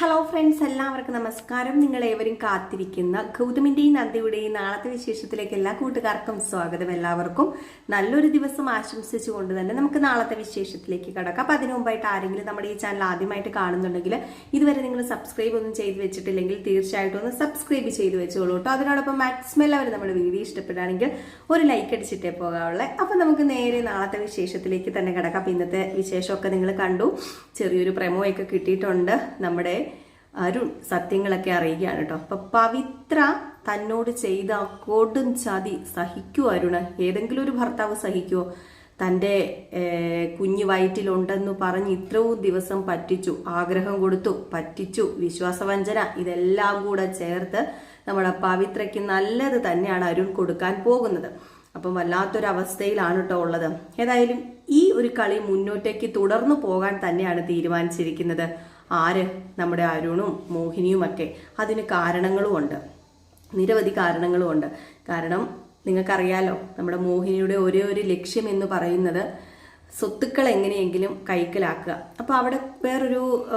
Hello friends എല്ലാവർക്കും നമസ്കാരം. നിങ്ങൾ ഏവരും കാത്തിരിക്കുന്ന ഗൗതമിന്റെയും നന്ദിയുടെയും നാളത്തെ വിശേഷത്തിലേക്ക് എല്ലാ കൂട്ടുകാർക്കും സ്വാഗതം എല്ലാവർക്കും. നല്ലൊരു ദിവസം ആശംസിച്ചുകൊണ്ട് തന്നെ നമുക്ക് നാളത്തെ വിശേഷത്തിലേക്ക് കടക്കാം. അപ്പം അതിനു മുമ്പായിട്ട് ആരെങ്കിലും നമ്മുടെ ഈ ചാനൽ ആദ്യമായിട്ട് കാണുന്നുണ്ടെങ്കിൽ ഇതുവരെ നിങ്ങൾ സബ്സ്ക്രൈബ് ഒന്നും ചെയ്ത് വെച്ചിട്ടില്ലെങ്കിൽ തീർച്ചയായിട്ടും ഒന്ന് സബ്സ്ക്രൈബ് ചെയ്ത് വെച്ചോളൂ കേട്ടോ. അതിനോടൊപ്പം മാക്സിമം എല്ലാവരും നമ്മുടെ വീഡിയോ ഇഷ്ടപ്പെടുകയാണെങ്കിൽ ഒരു ലൈക്ക് അടിച്ചിട്ടേ പോകാവുള്ളേ. അപ്പം നമുക്ക് നേരെ നാളത്തെ വിശേഷത്തിലേക്ക് തന്നെ കിടക്കാം. അപ്പം ഇന്നത്തെ വിശേഷമൊക്കെ നിങ്ങൾ കണ്ടു. ചെറിയൊരു പ്രമോ ഒക്കെ കിട്ടിയിട്ടുണ്ട് നമ്മുടെ അരുൺ സത്യങ്ങളൊക്കെ അറിയുകയാണ് കേട്ടോ. അപ്പൊ പവിത്ര തന്നോട് ചെയ്ത കൊടും ചതി സഹിക്കൂ അരുണ്. ഏതെങ്കിലും ഒരു ഭർത്താവ് സഹിക്കുമോ തന്റെ കുഞ്ഞു വയറ്റിലുണ്ടെന്ന് പറഞ്ഞ് ഇത്രയും ദിവസം പറ്റിച്ചു ആഗ്രഹം കൊടുത്തു പറ്റിച്ചു വിശ്വാസവഞ്ചന ഇതെല്ലാം കൂടെ ചേർത്ത് നമ്മുടെ പവിത്രയ്ക്ക് നല്ലത് തന്നെയാണ് അരുൺ കൊടുക്കാൻ പോകുന്നത്. അപ്പം വല്ലാത്തൊരവസ്ഥയിലാണ് കേട്ടോ ഉള്ളത്. ഏതായാലും ഈ ഒരു കളി മുന്നോട്ടേക്ക് തുടർന്നു പോകാൻ തന്നെയാണ് തീരുമാനിച്ചിരിക്കുന്നത്. ആര്? നമ്മുടെ അരുണും മോഹിനിയുമൊക്കെ. അതിന് കാരണങ്ങളുമുണ്ട് നിരവധി കാരണങ്ങളുമുണ്ട് കാരണം നിങ്ങൾക്കറിയാലോ നമ്മുടെ മോഹിനിയുടെ ഒരേ ഒരു ലക്ഷ്യം എന്ന് പറയുന്നത് സ്വത്തുക്കൾ എങ്ങനെയെങ്കിലും കൈക്കലാക്കുക. അപ്പോൾ അവിടെ വേറൊരു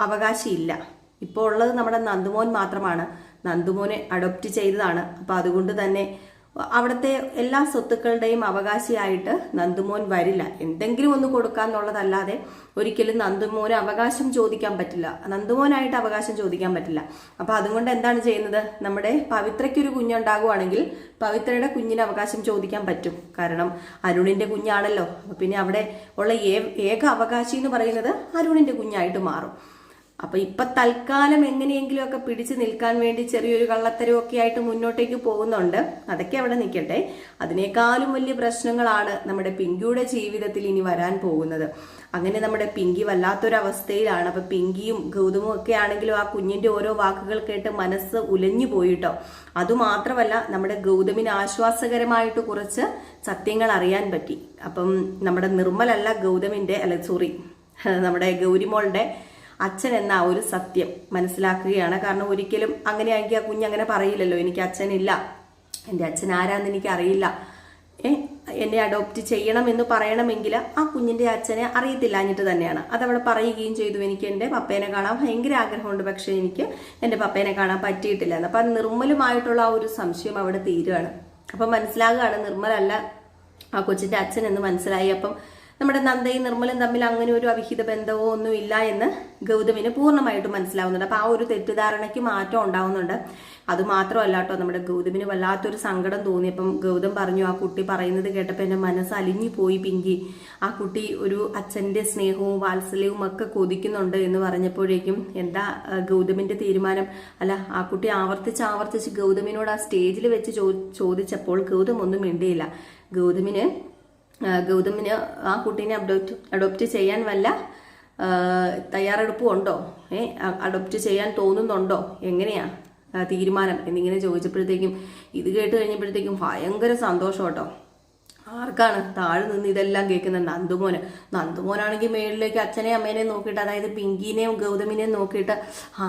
അവകാശം ഇല്ല ഇപ്പോൾ ഉള്ളത് നമ്മുടെ നന്ദുമോൻ മാത്രമാണ്. നന്ദുമോനെ അഡോപ്റ്റ് ചെയ്തതാണ്. അപ്പോൾ അതുകൊണ്ട് തന്നെ അവിടുത്തെ എല്ലാ സ്വത്തുക്കളുടെയും അവകാശിയായിട്ട് നന്ദുമോൻ വരില്ല. എന്തെങ്കിലും ഒന്ന് കൊടുക്കാന്നുള്ളതല്ലാതെ ഒരിക്കലും നന്ദുമോന് അവകാശം ചോദിക്കാൻ പറ്റില്ല. നന്ദുമോനായിട്ട് അവകാശം ചോദിക്കാൻ പറ്റില്ല. അപ്പൊ അതുകൊണ്ട് എന്താണ് ചെയ്യുന്നത്? നമ്മുടെ പവിത്രയ്ക്കൊരു കുഞ്ഞുണ്ടാകുവാണെങ്കിൽ പവിത്രയുടെ കുഞ്ഞിന് അവകാശം ചോദിക്കാൻ പറ്റും. കാരണം അരുണിന്റെ കുഞ്ഞാണല്ലോ. പിന്നെ അവിടെ ഉള്ള ഏക അവകാശി എന്ന് പറയുന്നത് അരുണിന്റെ കുഞ്ഞായിട്ട് മാറും. അപ്പൊ ഇപ്പൊ തൽക്കാലം എങ്ങനെയെങ്കിലും ഒക്കെ പിടിച്ചു നിൽക്കാൻ വേണ്ടി ചെറിയൊരു കള്ളത്തരമൊക്കെ ആയിട്ട് മുന്നോട്ടേക്ക് പോകുന്നുണ്ട്. അതൊക്കെ അവിടെ നിൽക്കട്ടെ. അതിനേക്കാളും വലിയ പ്രശ്നങ്ങളാണ് നമ്മുടെ പിങ്കിയുടെ ജീവിതത്തിൽ ഇനി വരാൻ പോകുന്നത്. അങ്ങനെ നമ്മുടെ പിങ്കി വല്ലാത്തൊരവസ്ഥയിലാണ്. അപ്പൊ പിങ്കിയും ഗൗതമും ഒക്കെ ആണെങ്കിലും ആ കുഞ്ഞിന്റെ ഓരോ വാക്കുകൾ കേട്ട് മനസ്സ് ഉലഞ്ഞു പോയിട്ടോ. അതുമാത്രമല്ല നമ്മുടെ ഗൗതമിന് ആശ്വാസകരമായിട്ട് കുറച്ച് സത്യങ്ങൾ അറിയാൻ പറ്റി. അപ്പം നമ്മുടെ നിർമ്മലല്ല ഗൗതമിന്റെ അല്ല സോറി നമ്മുടെ ഗൗരിമോളുടെ അച്ഛൻ എന്ന ആ ഒരു സത്യം മനസ്സിലാക്കുകയാണ്. കാരണം ഒരിക്കലും അങ്ങനെ ആണെങ്കിൽ ആ കുഞ്ഞ് അങ്ങനെ പറയില്ലല്ലോ. എനിക്ക് അച്ഛനില്ല. എന്റെ അച്ഛൻ ആരാന്ന് എനിക്ക് അറിയില്ല ഏ എന്നെ അഡോപ്റ്റ് ചെയ്യണം എന്ന് പറയണമെങ്കിൽ ആ കുഞ്ഞിന്റെ അച്ഛനെ അറിയത്തില്ലാഞ്ഞിട്ട് തന്നെയാണ്. അതവിടെ പറയുകയും ചെയ്തു. എനിക്ക് എന്റെ പപ്പേനെ കാണാൻ ഭയങ്കര ആഗ്രഹമുണ്ട്. പക്ഷേ എനിക്ക് എന്റെ പപ്പേനെ കാണാൻ പറ്റിയിട്ടില്ല അപ്പം നിർമ്മലുമായിട്ടുള്ള ആ ഒരു സംശയം അവിടെ തീരുകയാണ് അപ്പം മനസ്സിലാകുകയാണ് നിർമ്മലല്ല ആ കൊച്ചിന്റെ അച്ഛൻ എന്ന് മനസ്സിലായി. അപ്പം നമ്മുടെ നന്ദയും നിർമ്മലും തമ്മിൽ അങ്ങനെ ഒരു അവിഹിത ബന്ധമോ ഒന്നും ഇല്ല എന്ന് ഗൗതമിന് പൂർണമായിട്ടും മനസ്സിലാവുന്നുണ്ട്. അപ്പോൾ ആ ഒരു തെറ്റിദ്ധാരണയ്ക്ക് മാറ്റം ഉണ്ടാവുന്നുണ്ട്. അത് മാത്രമല്ല കേട്ടോ നമ്മുടെ ഗൗതമിന് വല്ലാത്തൊരു സങ്കടം തോന്നിയപ്പം ഗൗതം പറഞ്ഞു ആ കുട്ടി പറയുന്നത് കേട്ടപ്പോൾ എന്റെ മനസ്സ് അലിഞ്ഞു പോയി പിങ്കി. ആ കുട്ടി ഒരു അച്ഛന്റെ സ്നേഹവും വാത്സല്യവും ഒക്കെ കൊതിക്കുന്നുണ്ട് എന്ന് പറഞ്ഞപ്പോഴേക്കും എന്താ ഗൗതമിന്റെ തീരുമാനം? അല്ല ആ കുട്ടി ആവർത്തിച്ച് ആവർത്തിച്ച് ഗൗതമിനോട് ആ സ്റ്റേജിൽ വെച്ച് ചോദിച്ചപ്പോൾ ഗൗതം ഒന്നും മിണ്ടിയില്ല. ഗൗതമിന് ഗൗതമിന് ആ കുട്ടീനെ അഡോപ്റ്റ് അഡോപ്റ്റ് ചെയ്യാൻ വല്ല തയ്യാറെടുപ്പും ഉണ്ടോ? ഏ അഡോപ്റ്റ് ചെയ്യാൻ തോന്നുന്നുണ്ടോ? എങ്ങനെയാ? തീരുമാനം. എന്നിങ്ങനെ ചോദിച്ചപ്പോഴത്തേക്കും ഇത് കേട്ട് കഴിഞ്ഞപ്പോഴത്തേക്കും ഭയങ്കര സന്തോഷം കേട്ടോ. ആർക്കാണ്? താഴെ നിന്ന് ഇതെല്ലാം കേൾക്കുന്നത് നന്ദുമോന്. നന്ദുമോനാണെങ്കിൽ മേളിലേക്ക് അച്ഛനെയും അമ്മേനെയും നോക്കിയിട്ട് അതായത് പിങ്കിനെയും ഗൗതമിനെയും നോക്കിയിട്ട് ആ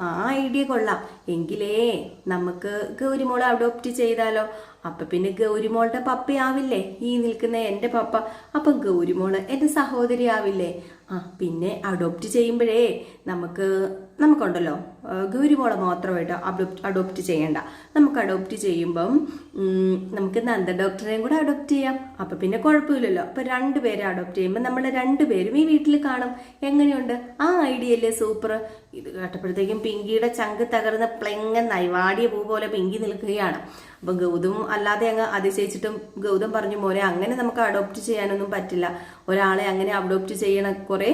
ആ ഐഡിയ കൊള്ളാം. എങ്കിലേ നമുക്ക് ഗൗരിമോളെ അഡോപ്റ്റ് ചെയ്താലോ? അപ്പൊ പിന്നെ ഗൗരിമോളുടെ പപ്പയാവില്ലേ? ഈ നിൽക്കുന്ന എന്റെ പപ്പ. അപ്പൊ ഗൗരിമോൾ എന്റെ സഹോദരി ആവില്ലേ ആ പിന്നെ അഡോപ്റ്റ് ചെയ്യുമ്പോഴേ നമുക്ക് നമുക്കുണ്ടല്ലോ. ഗൗരിമോളെ മാത്രമായിട്ട് അഡോപ്റ്റ് അഡോപ്റ്റ് ചെയ്യണ്ട. നമുക്ക് അഡോപ്റ്റ് ചെയ്യുമ്പം നമുക്ക് നന്ദ ഡോക്ടറെയും കൂടെ അഡോപ്റ്റ് ചെയ്യാം. അപ്പം പിന്നെ കുഴപ്പമില്ലല്ലോ. രണ്ട് പേരെ അഡോപ്റ്റ് ചെയ്യുമ്പോൾ നമ്മൾ രണ്ടുപേരും ഈ വീട്ടിൽ കാണും. എങ്ങനെയുണ്ട്? ആ ഐഡിയ അല്ലേ സൂപ്പർ. ഇത് കേട്ടപ്പോഴത്തേക്കും പിങ്കിയുടെ ചങ്ക് തകർന്ന പ്ലെങ്ങ നൈവാടിയ പൂ പോലെ പിങ്കി നിൽക്കുകയാണ്. അപ്പം ഗൗതം അല്ലാതെ അങ്ങ് അതിശയിച്ചിട്ടും ഗൗതം പറഞ്ഞു മോനെ അങ്ങനെ നമുക്ക് അഡോപ്റ്റ് ചെയ്യാനൊന്നും പറ്റില്ല. ഒരാളെ അങ്ങനെ അഡോപ്റ്റ് ചെയ്യണ കുറേ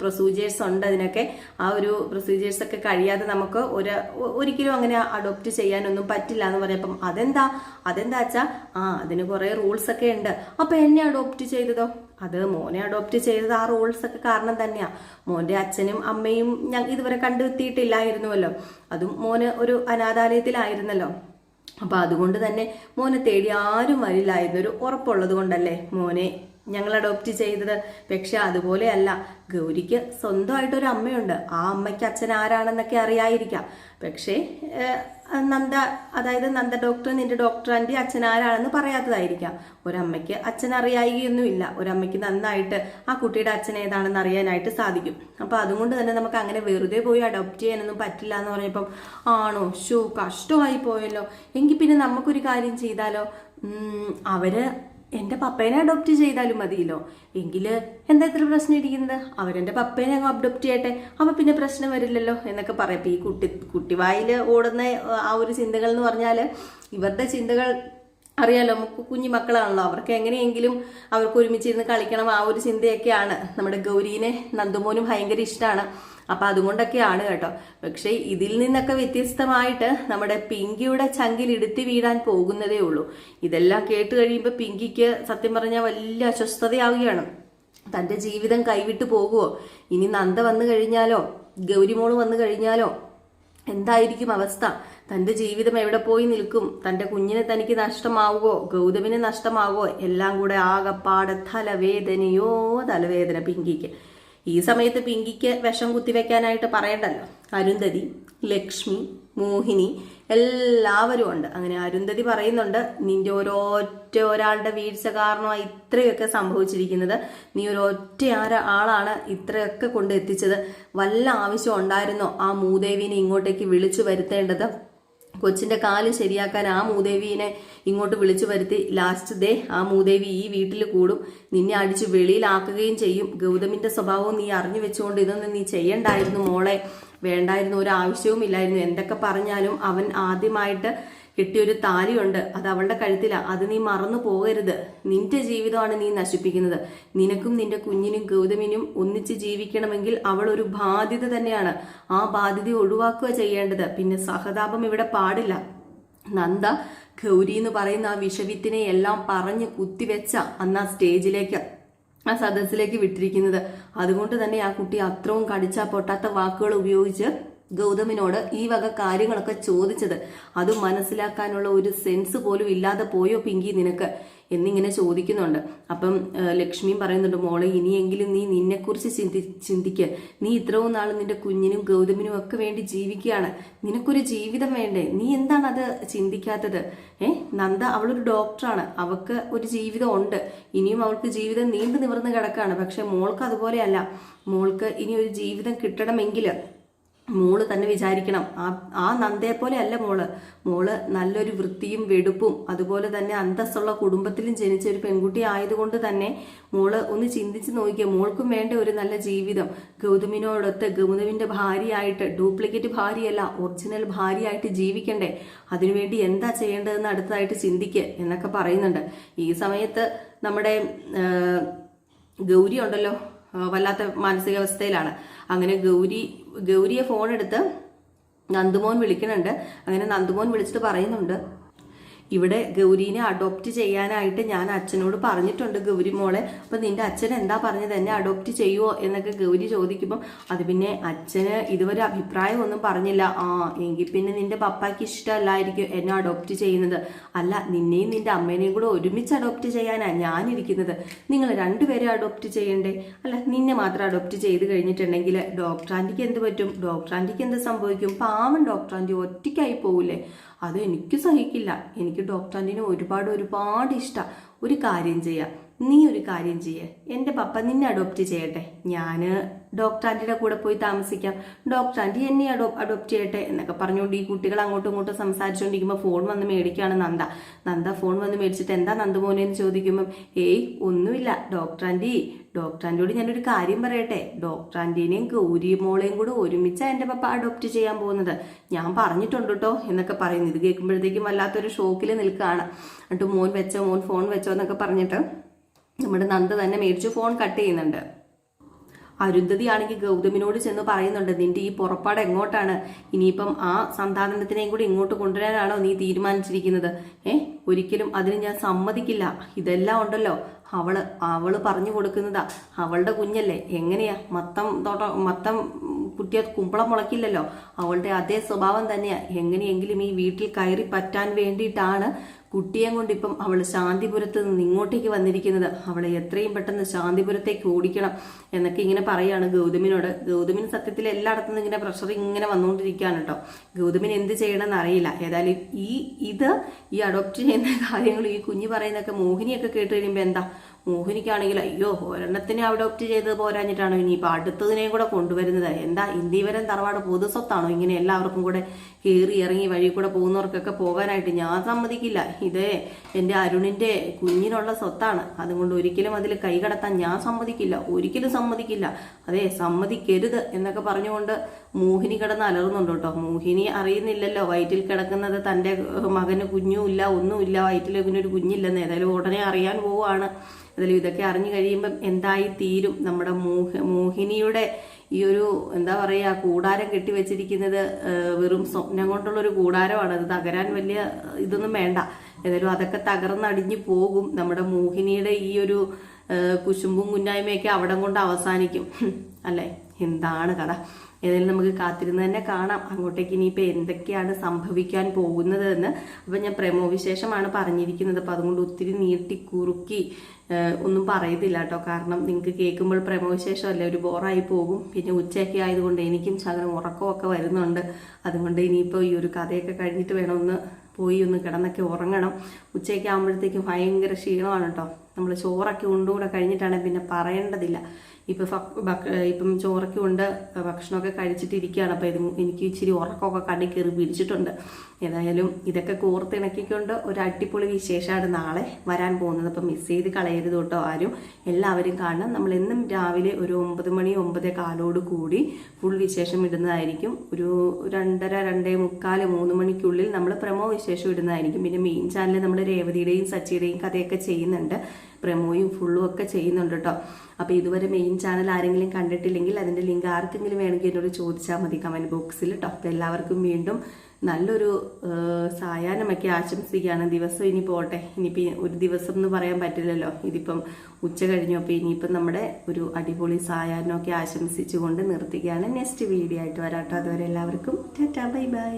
പ്രൊസീജിയേഴ്സ് ഉണ്ട് അതിനൊക്കെ. ആ ഒരു പ്രൊസീജിയേഴ്സ് ഒക്കെ കഴിയാതെ നമുക്ക് ഒരു ഒരിക്കലും അങ്ങനെ അഡോപ്റ്റ് ചെയ്യാനൊന്നും പറ്റില്ല എന്ന് പറയപ്പം അതെന്താ? അതെന്താ വെച്ചാൽ ആ അതിന് കുറെ റൂൾസ് ഒക്കെ ഉണ്ട്. അപ്പൊ എന്നെ അഡോപ്റ്റ് ചെയ്തതോ? അത് മോനെ അഡോപ്റ്റ് ചെയ്തത് ആ റൂൾസ് ഒക്കെ കാരണം തന്നെയാ. മോന്റെ അച്ഛനും അമ്മയും ഞാൻ ഇതുവരെ കണ്ടെത്തിയിട്ടില്ലായിരുന്നുവല്ലോ അതും മോന് ഒരു അനാഥാലയത്തിലായിരുന്നല്ലോ. അപ്പൊ അതുകൊണ്ട് തന്നെ മോനെ തേടി ആരും വരില്ലായിരുന്നു ഒരു ഉറപ്പുള്ളത് കൊണ്ടല്ലേ മോനെ ഞങ്ങൾ അഡോപ്റ്റ് ചെയ്തത്. പക്ഷെ അതുപോലെയല്ല ഗൗരിക്ക് സ്വന്തമായിട്ടൊരു അമ്മയുണ്ട്. ആ അമ്മയ്ക്ക് അച്ഛൻ ആരാണെന്നൊക്കെ അറിയായിരിക്കാം പക്ഷേ നന്ദ അതായത് നന്ദ ഡോക്ടർ നിന്റെ ഡോക്ടർ ആന്റി അച്ഛൻ ആരാണെന്ന് പറയാത്തതായിരിക്കാം. ഒരമ്മയ്ക്ക് അച്ഛൻ അറിയായികയൊന്നുമില്ല. ഒരമ്മയ്ക്ക് നന്നായിട്ട് ആ കുട്ടിയുടെ അച്ഛൻ ഏതാണെന്ന് അറിയാനായിട്ട് സാധിക്കും. അപ്പൊ അതുകൊണ്ട് തന്നെ നമുക്ക് അങ്ങനെ വെറുതെ പോയി അഡോപ്റ്റ് ചെയ്യാനൊന്നും പറ്റില്ല എന്ന് പറഞ്ഞപ്പം ആണോ? ഷോ കഷ്ടമായി പോയല്ലോ എങ്കിൽ പിന്നെ നമുക്കൊരു കാര്യം ചെയ്താലോ? അവർ എന്റെ പപ്പേനെ അഡോപ്റ്റ് ചെയ്താലും മതിയല്ലോ. എങ്കിൽ എന്താ ഇത്ര പ്രശ്നം ഇരിക്കുന്നത്? അവരെന്റെ പപ്പേനെ അങ്ങ് അഡോപ്റ്റ് ചെയ്യട്ടെ. അപ്പൊ പിന്നെ പ്രശ്നം വരില്ലല്ലോ എന്നൊക്കെ പറയാം. ഈ കുട്ടി കുട്ടിവായിൽ ഓടുന്ന ആ ഒരു ചിന്തകൾ എന്ന് പറഞ്ഞാൽ ഇവരുടെ ചിന്തകൾ അറിയാലോ നമുക്ക് കുഞ്ഞു മക്കളാണല്ലോ. അവർക്ക് എങ്ങനെയെങ്കിലും അവർക്ക് ഒരുമിച്ചിരുന്ന് കളിക്കണം. ആ ഒരു ചിന്തയൊക്കെയാണ്. നമ്മുടെ ഗൗരീനെ നന്ദുമോനും ഭയങ്കര ഇഷ്ടമാണ് അപ്പൊ അതുകൊണ്ടൊക്കെയാണ് കേട്ടോ. പക്ഷേ ഇതിൽ നിന്നൊക്കെ വ്യത്യസ്തമായിട്ട് നമ്മുടെ പിങ്കിയുടെ ചങ്കിൽ ഇടുത്തി വീഴാൻ പോകുന്നതേ ഉള്ളൂ. ഇതെല്ലാം കേട്ട് കഴിയുമ്പോൾ പിങ്കിക്ക് സത്യം പറഞ്ഞാൽ വലിയ അസ്വസ്ഥതയാവുകയാണ്. തന്റെ ജീവിതം കൈവിട്ടു പോകുമോ ഇനി നന്ദ വന്നു കഴിഞ്ഞാലോ? ഗൗരിമോൾ വന്നു കഴിഞ്ഞാലോ? എന്തായിരിക്കും അവസ്ഥ? തന്റെ ജീവിതം എവിടെ പോയി നിൽക്കും? തന്റെ കുഞ്ഞിനെ തനിക്ക് നഷ്ടമാവുകയോ ഗൗതമിന് നഷ്ടമാവുകയോ എല്ലാം കൂടെ ആകപ്പാടെ തലവേദനയോ തലവേദന പിങ്കിക്ക്. ഈ സമയത്ത് പിങ്കിക്ക് വിഷം കുത്തിവെക്കാനായിട്ട് പറയണ്ടല്ലോ. അരുന്ധതി ലക്ഷ്മി മോഹിനി എല്ലാവരും ഉണ്ട്. അങ്ങനെ അരുന്ധതി പറയുന്നുണ്ട് നിന്റെ ഓരോറ്റ ഒരാളുടെ വീഴ്ച കാരണമായി ഇത്രയൊക്കെ സംഭവിച്ചിരിക്കുന്നത്. നീ ഒരൊറ്റ ആളാണ് ഇത്രയൊക്കെ കൊണ്ട് എത്തിച്ചത്. വല്ല ആവശ്യം ഉണ്ടായിരുന്നോ? ആ മൂദേവിനെ ഇങ്ങോട്ടേക്ക് വിളിച്ചു വരുത്തേണ്ടത് കൊച്ചിന്റെ കാൽ ശരിയാക്കാൻ ആ മൂദേവിനെ ഇങ്ങോട്ട് വിളിച്ചു വരുത്തി ലാസ്റ്റ് ഡേ ആ മൂദേവി ഈ വീട്ടിൽ കൂടും. നിന്നെ അടിച്ച് വെളിയിലാക്കുകയും ചെയ്യും. ഗൗതമിന്റെ സ്വഭാവവും നീ അറിഞ്ഞു വെച്ചുകൊണ്ട് ഇതൊന്നും നീ ചെയ്യണ്ടായിരുന്നു മോളെ. വേണ്ടായിരുന്നു ഒരു ആവശ്യവും ഇല്ലായിരുന്നു എന്തൊക്കെ പറഞ്ഞാലും അവൻ ആദ്യമായിട്ട് കിട്ടിയൊരു താലിയുണ്ട്. അത് അവളുടെ കഴുത്തില. അത് നീ മറന്നു പോകരുത്. നിന്റെ ജീവിതമാണ് നീ നശിപ്പിക്കുന്നത്. നിനക്കും നിന്റെ കുഞ്ഞിനും ഗൗതമിനും ഒന്നിച്ച് ജീവിക്കണമെങ്കിൽ അവൾ ഒരു ബാധ്യത തന്നെയാണ്. ആ ബാധ്യത ഒഴിവാക്കുക ചെയ്യേണ്ടത്. പിന്നെ സഹതാപം ഇവിടെ പാടില്ല. നന്ദ ഗൗരി എന്ന് പറയുന്ന ആ വിഷവിത്തിനെ എല്ലാം പറഞ്ഞ് കുത്തിവെച്ച അന്ന് ആ സ്റ്റേജിലേക്ക് ആ സദസ്സിലേക്ക് വിട്ടിരിക്കുന്നത്. അതുകൊണ്ട് തന്നെ ആ കുട്ടി അത്രവും കടിച്ചാൽ പൊട്ടാത്ത വാക്കുകൾ ഉപയോഗിച്ച് ഗൗതമിനോട് ഈ വക കാര്യങ്ങളൊക്കെ ചോദിച്ചത്. അത് മനസ്സിലാക്കാനുള്ള ഒരു സെൻസ് പോലും ഇല്ലാതെ പോയോ പിങ്കി നിനക്ക്? എന്നിങ്ങനെ ചോദിക്കുന്നുണ്ട്. അപ്പം ലക്ഷ്മിയും പറയുന്നുണ്ട് മോളെ ഇനിയെങ്കിലും നീ നിന്നെക്കുറിച്ച് ചിന്തി ചിന്തിക്ക്. നീ ഇത്രയും നാൾ നിന്റെ കുഞ്ഞിനും ഗൗതമിനും ഒക്കെ വേണ്ടി ജീവിക്കുകയാണ്. നിനക്കൊരു ജീവിതം വേണ്ടേ? നീ എന്താണ് അത് ചിന്തിക്കാത്തത്? ഏ നന്ദ അവളൊരു ഡോക്ടറാണ്. അവൾക്ക് ഒരു ജീവിതം ഉണ്ട് ഇനിയും അവൾക്ക് ജീവിതം നീണ്ടു നിവർന്ന് കിടക്കാണ് പക്ഷെ മോൾക്ക് അതുപോലെയല്ല. മോൾക്ക് ഇനി ഒരു ജീവിതം കിട്ടണമെങ്കിൽ മോൾ തന്നെ വിചാരിക്കണം. ആ ആ നന്ദയെ പോലെ അല്ല മോൾ. മോൾ നല്ലൊരു വൃത്തിയും വെടുപ്പും അതുപോലെ തന്നെ അന്തസ്സുള്ള കുടുംബത്തിലും ജനിച്ച ഒരു പെൺകുട്ടി ആയതുകൊണ്ട് തന്നെ മോൾ ഒന്ന് ചിന്തിച്ച് നോക്കിയ മോൾക്കും വേണ്ട ഒരു നല്ല ജീവിതം. ഗൗതമിനോടൊത്ത് ഗൗതമിന്റെ ഭാര്യയായിട്ട് ഡ്യൂപ്ലിക്കേറ്റ് ഭാര്യയല്ല ഒറിജിനൽ ഭാര്യയായിട്ട് ജീവിക്കണ്ടേ? അതിനുവേണ്ടി എന്താ ചെയ്യേണ്ടതെന്ന് അടുത്തതായിട്ട് ചിന്തിക്ക് എന്നൊക്കെ പറയുന്നുണ്ട്. ഈ സമയത്ത് നമ്മുടെ ഗൗരി ഉണ്ടല്ലോ. വല്ലാത്ത മാനസികാവസ്ഥയിലാണ്. അങ്ങനെ ഗൗരി ഗൗരിയെ ഫോൺ എടുത്ത് നന്ദുമോൻ വിളിക്കുന്നുണ്ട്. അങ്ങനെ നന്ദുമോൻ വിളിച്ചിട്ട് പറയുന്നുണ്ട് ഇവിടെ ഗൗരീനെ അഡോപ്റ്റ് ചെയ്യാനായിട്ട് ഞാൻ അച്ഛനോട് പറഞ്ഞിട്ടുണ്ട് ഗൗരി മോളെ. അപ്പൊ നിന്റെ അച്ഛൻ എന്താ പറഞ്ഞത് എന്നെ അഡോപ്റ്റ് ചെയ്യുവോ എന്നൊക്കെ ഗൗരി ചോദിക്കുമ്പോൾ അത് പിന്നെ അച്ഛന് ഇതുവരെ അഭിപ്രായം ഒന്നും പറഞ്ഞില്ല. ആ എങ്കിൽ പിന്നെ നിന്റെ പപ്പായ്ക്ക് ഇഷ്ടമല്ലായിരിക്കും എന്നെ അഡോപ്റ്റ് ചെയ്യുന്നത്. അല്ല നിന്നെയും നിന്റെ അമ്മേനെയും കൂടെ ഒരുമിച്ച് അഡോപ്റ്റ് ചെയ്യാനാ ഞാനിരിക്കുന്നത് നിങ്ങൾ രണ്ടുപേരെ അഡോപ്റ്റ് ചെയ്യണ്ടേ? അല്ല നിന്നെ മാത്രം അഡോപ്റ്റ് ചെയ്ത് കഴിഞ്ഞിട്ടുണ്ടെങ്കിൽ ഡോക്ടർ ആന്റിക്ക് എന്ത് പറ്റും? ഡോക്ടർ ആന്റിക്ക് എന്ത് സംഭവിക്കും? പാവം ഡോക്ടർ ആന്റി ഒറ്റയ്ക്കായി പോവില്ലേ അത് എനിക്ക് സഹിക്കില്ല. എനിക്ക് ഡോക്ടർ ആന്റിനെ ഒരുപാട് ഒരുപാട് ഇഷ്ടം. ഒരു കാര്യം ചെയ്യാം. നീ ഒരു കാര്യം ചെയ്യേ. എന്റെ പപ്പ നിന്നെ അഡോപ്റ്റ് ചെയ്യട്ടെ. ഞാൻ ഡോക്ടർ ആന്റിയുടെ കൂടെ പോയി താമസിക്കാം. ഡോക്ടർ ആന്റി എന്നെ അഡോ അഡോപ്റ്റ് ചെയ്യട്ടെ എന്നൊക്കെ പറഞ്ഞുകൊണ്ട് ഈ കുട്ടികൾ അങ്ങോട്ടും ഇങ്ങോട്ടും സംസാരിച്ചുകൊണ്ടിരിക്കുമ്പോൾ ഫോൺ വന്ന് മേടിക്കുകയാണ് നന്ദ. നന്ദ ഫോൺ വന്ന് മേടിച്ചിട്ട് എന്താ നന്ദമോനെ എന്ന് ചോദിക്കുമ്പം ഏയ് ഒന്നുമില്ല. ഡോക്ടർ ആന്റി ഡോക്ടർ ആന്റിയോട് ഞാനൊരു കാര്യം പറയട്ടെ. ഡോക്ടർ ആന്റീനെയും ഗൗരി മോളെയും കൂടെ ഒരുമിച്ചാണ് എന്റെ പപ്പ അഡോപ്റ്റ് ചെയ്യാൻ പോകുന്നത്. ഞാൻ പറഞ്ഞിട്ടുണ്ട് കേട്ടോ എന്നൊക്കെ പറയുന്നു. ഇത് കേൾക്കുമ്പോഴത്തേക്കും വല്ലാത്തൊരു ഷോക്കിൽ നിൽക്കുകയാണ്. എന്നിട്ട് മോൻ വെച്ചോ മോൻ ഫോൺ വെച്ചോ എന്നൊക്കെ പറഞ്ഞിട്ട് നമ്മുടെ നന്ദ തന്നെ മേടിച്ചു ഫോൺ കട്ട് ചെയ്യുന്നുണ്ട്. അരുന്ധതി ആണെങ്കിൽ ഗൗതമിനോട് ചെന്ന് പറയുന്നുണ്ട് നിന്റെ ഈ പുറപ്പാട് എങ്ങോട്ടാണ്? ഇനിയിപ്പം ആ സന്താനത്തിനെയും കൂടി ഇങ്ങോട്ട് കൊണ്ടുവരാനാണോ നീ തീരുമാനിച്ചിരിക്കുന്നത്? ഏ? ഒരിക്കലും അതിന് ഞാൻ സമ്മതിക്കില്ല. ഇതെല്ലാം ഉണ്ടല്ലോ. അവൾ അവൾ പറഞ്ഞു കൊടുക്കുന്നതാ. അവളുടെ കുഞ്ഞല്ലേ. എങ്ങനെയാ? മത്തം തോട്ട മത്തം കുട്ടിയ കുമ്പളം മുളക്കില്ലല്ലോ അവളുടെ അതേ സ്വഭാവം തന്നെയാ. എങ്ങനെയെങ്കിലും ഈ വീട്ടിൽ കയറി പറ്റാൻ വേണ്ടിയിട്ടാണ് കുട്ടിയെ കൊണ്ട് ഇപ്പം അവൾ ശാന്തിപുരത്ത് നിന്ന് ഇങ്ങോട്ടേക്ക് വന്നിരിക്കുന്നത്. അവളെ എത്രയും പെട്ടെന്ന് ശാന്തിപുരത്തേക്ക് ഓടിക്കണം എന്നൊക്കെ ഇങ്ങനെ പറയാണ് ഗൗതമിനോട്. ഗൗതമിന് സത്യത്തിൽ എല്ലായിടത്തും ഇങ്ങനെ പ്രഷർ ഇങ്ങനെ വന്നുകൊണ്ടിരിക്കുകയാണ് കേട്ടോ. ഗൗതമിന് എന്ത് ചെയ്യണമെന്ന് അറിയില്ല. ഏതായാലും ഈ ഇത് ഈ അഡോപ്റ്റ് ചെയ്യുന്ന കാര്യങ്ങൾ ഈ കുഞ്ഞ് പറയുന്നൊക്കെ മോഹിനിയൊക്കെ കേട്ട് കഴിയുമ്പോൾ എന്താ? മോഹിനിക്കാണെങ്കിൽ അയ്യോ ഒരെണ്ണത്തിനെ അഡോപ്റ്റ് ചെയ്ത് പോരാഞ്ഞിട്ടാണോ ഇനിയിപ്പോൾ അടുത്തതിനെയും കൂടെ കൊണ്ടുവരുന്നത്. എന്താ ഇന്ത്യവരം തറവാട് പൊതുസ്വത്താണോ ഇങ്ങനെ എല്ലാവർക്കും കൂടെ കയറി ഇറങ്ങി വഴി കൂടെ പോകുന്നവർക്കൊക്കെ പോകാനായിട്ട് ഞാൻ സമ്മതിക്കില്ല. ഇത് എന്റെ അരുണിന്റെ കുഞ്ഞിനുള്ള സ്വത്താണ്. അതുകൊണ്ട് ഒരിക്കലും അതിൽ കൈകടത്താൻ ഞാൻ സമ്മതിക്കില്ല. ഒരിക്കലും സമ്മതിക്കില്ല. അതെ സമ്മതിക്കരുത് എന്നൊക്കെ പറഞ്ഞുകൊണ്ട് മോഹിനി കിടന്ന് അലറുന്നുണ്ട് കേട്ടോ. മോഹിനി അറിയുന്നില്ലല്ലോ വയറ്റിൽ കിടക്കുന്നത് തന്റെ മകന് കുഞ്ഞുമില്ല ഒന്നുമില്ല വയറ്റിൽ ഒരു കുഞ്ഞില്ലെന്ന്. ഏതായാലും ഉടനെ അറിയാൻ പോവാണ് അതിൽ ഇതൊക്കെ അറിഞ്ഞു കഴിയുമ്പം എന്തായി തീരും നമ്മുടെ മോഹ മോഹിനിയുടെ ഈ ഒരു എന്താ പറയുക കൂടാരം കെട്ടിവെച്ചിരിക്കുന്നത് വെറും സ്വപ്നം കൊണ്ടുള്ള ഒരു കൂടാരമാണ്. അത് തകരാൻ വലിയ ഇതൊന്നും വേണ്ട. ഏതായാലും അതൊക്കെ തകർന്നടിഞ്ഞു പോകും. നമ്മുടെ മോഹിനിയുടെ ഈ ഒരു കുശുമ്പും കുന്നായ്മയൊക്കെ അവിടം കൊണ്ട് അവസാനിക്കും. അല്ലേ? എന്താണ് കഥ? ഏതായാലും നമുക്ക് കാത്തിരുന്ന് തന്നെ കാണാം. അങ്ങോട്ടേക്ക് ഇനിയിപ്പോൾ എന്തൊക്കെയാണ് സംഭവിക്കാൻ പോകുന്നത് എന്ന് അപ്പം ഞാൻ പ്രമോ വിശേഷമാണ് പറഞ്ഞിരിക്കുന്നത്. അപ്പം അതുകൊണ്ട് ഒത്തിരി നീട്ടി കുറുക്കി ഒന്നും പറയത്തില്ല കേട്ടോ. കാരണം നിങ്ങൾക്ക് കേൾക്കുമ്പോൾ പ്രമോ വിശേഷമല്ലേ ഒരു ബോറായി പോകും. പിന്നെ ഉച്ചയൊക്കെ ആയതുകൊണ്ട് എനിക്കും ശകലം ഉറക്കമൊക്കെ വരുന്നുണ്ട്. അതുകൊണ്ട് ഇനിയിപ്പോൾ ഈ ഒരു കഥയൊക്കെ കഴിഞ്ഞിട്ട് വേണം ഒന്ന് പോയി ഒന്ന് കിടന്നൊക്കെ ഉറങ്ങണം. ഉച്ചയൊക്കെ ആകുമ്പോഴത്തേക്കും ഭയങ്കര ക്ഷീണമാണ് കേട്ടോ. നമ്മൾ ചോറൊക്കെ ഉണ്ടുകൂടെ കഴിഞ്ഞിട്ടാണെങ്കിൽ പിന്നെ പറയേണ്ടതില്ല. ഇപ്പം ഇപ്പം ചോറൊക്കെ ഉണ്ട് ഭക്ഷണമൊക്കെ കഴിച്ചിട്ടിരിക്കുകയാണ്. അപ്പോൾ ഇത് എനിക്ക് ഇച്ചിരി ഉറക്കമൊക്കെ കണ്ണി കയറി പിടിച്ചിട്ടുണ്ട്. ഏതായാലും ഇതൊക്കെ കോർത്തിണക്കിക്കൊണ്ട് ഒരു അടിപൊളി വിശേഷമാണ് നാളെ വരാൻ പോകുന്നത്. അപ്പം മിസ് ചെയ്ത് കളയരുത് കേട്ടോ ആരും. എല്ലാവരും കാണണം. നമ്മൾ എന്നും രാവിലെ ഒരു ഒമ്പത് മണി ഒമ്പതേ കാലോട് കൂടി ഫുൾ വിശേഷം ഇടുന്നതായിരിക്കും. ഒരു രണ്ടര രണ്ടേ മുക്കാൽ മൂന്ന് മണിക്കുള്ളിൽ നമ്മൾ പ്രമോ വിശേഷം ഇടുന്നതായിരിക്കും. പിന്നെ മെയിൻ ചാനലിൽ നമ്മൾ രേവതിയുടെയും സച്ചിയുടെയും കഥയൊക്കെ ചെയ്യുന്നുണ്ട്. പ്രമോയും ഫുള്ളും ഒക്കെ ചെയ്യുന്നുണ്ട് കേട്ടോ അപ്പോൾ ഇതുവരെ മെയിൻ ചാനൽ ആരെങ്കിലും കണ്ടിട്ടില്ലെങ്കിൽ അതിന്റെ ലിങ്ക് ആർക്കെങ്കിലും വേണമെങ്കിൽ എന്നോട് ചോദിച്ചാൽ മതി കമന്റ് ബോക്സിൽ കേട്ടോ അപ്പോൾ എല്ലാവർക്കും വീണ്ടും നല്ലൊരു സായാഹ്നമൊക്കെ ആശംസിക്കുകയാണ്. ദിവസം ഇനി പോട്ടെ. ഇനിയിപ്പോൾ ഒരു ദിവസം എന്ന് പറയാൻ പറ്റില്ലല്ലോ. ഇതിപ്പം ഉച്ച കഴിഞ്ഞു. അപ്പോൾ ഇനിയിപ്പം നമ്മുടെ ഒരു അടിപൊളി സായാഹ്നമൊക്കെ ആശംസിച്ചുകൊണ്ട് നിർത്തുകയാണ്. നെക്സ്റ്റ് വീഡിയോ ആയിട്ട് വരാട്ടോ. അതുവരെ എല്ലാവർക്കും ടാറ്റാ ബൈ ബൈ.